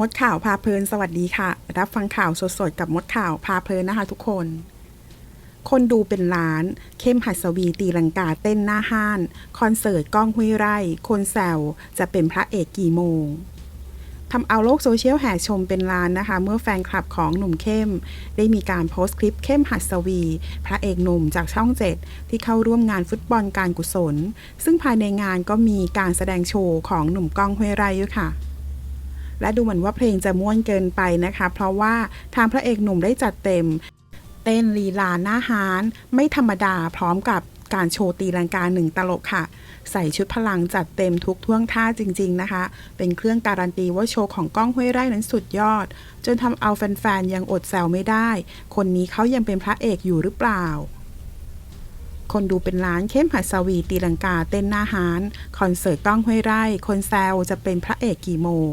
มดข่าวพาเพลินสวัสดีค่ะ รับฟังข่าวสดๆกับมดข่าวพาเพลินนะคะทุกคน คนดูเป็นล้าน เข้มหัสวีตีลังกาเต้นหน้าห้าน คอนเสิร์ตก้องห้วยไร่ คนแซวจะเป็นพระเอกกี่โมงทำเอาโลกโซเชียลแห่ชมเป็นล้านนะคะ เมื่อแฟนคลับของหนุ่มเข้ม ได้มีการโพสต์คลิปเข้มหัสวี พระเอกหนุ่มจากช่องเจ็ดที่เข้าร่วมงานฟุตบอลการกุศล ซึ่งภายในงานก็มีการแสดงโชว์ของหนุ่มก้องห้วยไร่ด้วยค่ะ และดูเหมือนว่าเพลงจะม่วนเกินไปนะคะ เพราะว่าทางพระเอกหนุ่มได้จัดเต็ม เต้นลีลาหน้าฮานไม่ธรรมดาพร้อมกับการโชว์ตีลังกาหนึ่งตลกค่ะ ใส่ชุดพลังจัดเต็มทุกท่วงท่าจริง ๆนะคะ เป็นเครื่องการันตีว่าโชว์ของก้องห้วยไร่นั้นสุดยอด จนทำเอาแฟนๆยังอดแซวไม่ได้ คนนี้เขายังเป็นพระเอกอยู่หรือเปล่า คนดูเป็นล้านเข้มหัสวีตีลังกาเต้นหน้าฮานคอนเสิร์ตก้องห้วยไร่ คนแซวจะเป็นพระเอกกี่โมง